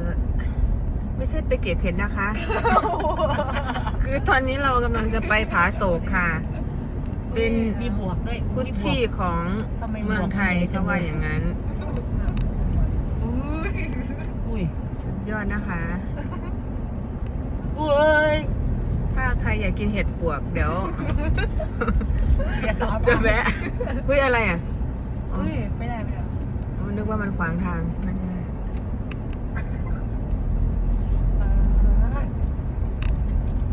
อ ไม่ใช่ไปเก็บเห็ดนะคะ คือตอนนี้เรากำลังจะไปผาโศกค่ะ เป็นมีบวกด้วยกุชชี่ของทำไมเมืองไทยบวกเขาว่าอย่างนั้น อุ้ยสุดยอดนะคะอุ้ยถ้าใครอยากกินเห็ดปวกเดี๋ยวอย่าสาบจะแวะเฮ้ยอะไรอะอุ้ยไม่ได้ไม่ได้อ๋อนึกว่ามันขวางทางไม่ได้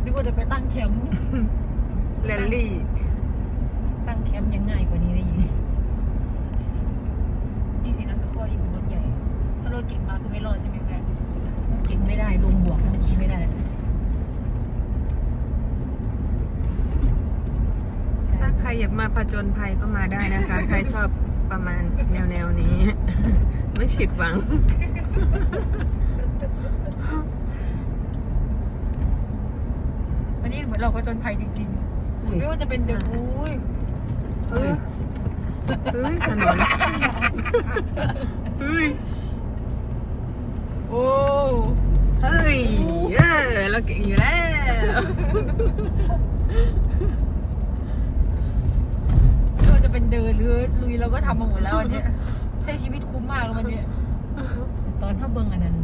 นึกว่าจะไปตั้งแคมป์แรลลี่ ตั้งแคมป์ยังง่ายกว่านี้ได้ยิงนี่สินะคือข้อดีของรถใหญ่ ถ้ารถเก่งมาคือไม่รอดใช่ไหมแกเก่งไม่ได้ลงบวกเมื่อกี้ไม่ได้ถ้าใครอยากมาผจญภัยก็มาได้นะคะ ใครชอบประมาณแนวแนวๆนี้ ไม่ผิดหวัง วั นนี้เหมือนเราก็จนภัยจริงๆ ไม่ว่าจะเป็นเดืออุ้ยเฮ้ยเฮ้ยถนนเฮ้ยโอ้เฮ้ยเออเราเก่งอยู่แล้วไม่ว่าจะเป็นเดินหรือลุยเราก็ทำมาหมดแล้ววันเนี้ยใช้ชีวิตคุ้มมากแล้ววันเนี้ยตอนถ้าเบิ่งอันนั้น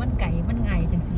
มันไก่มันไงจังสิ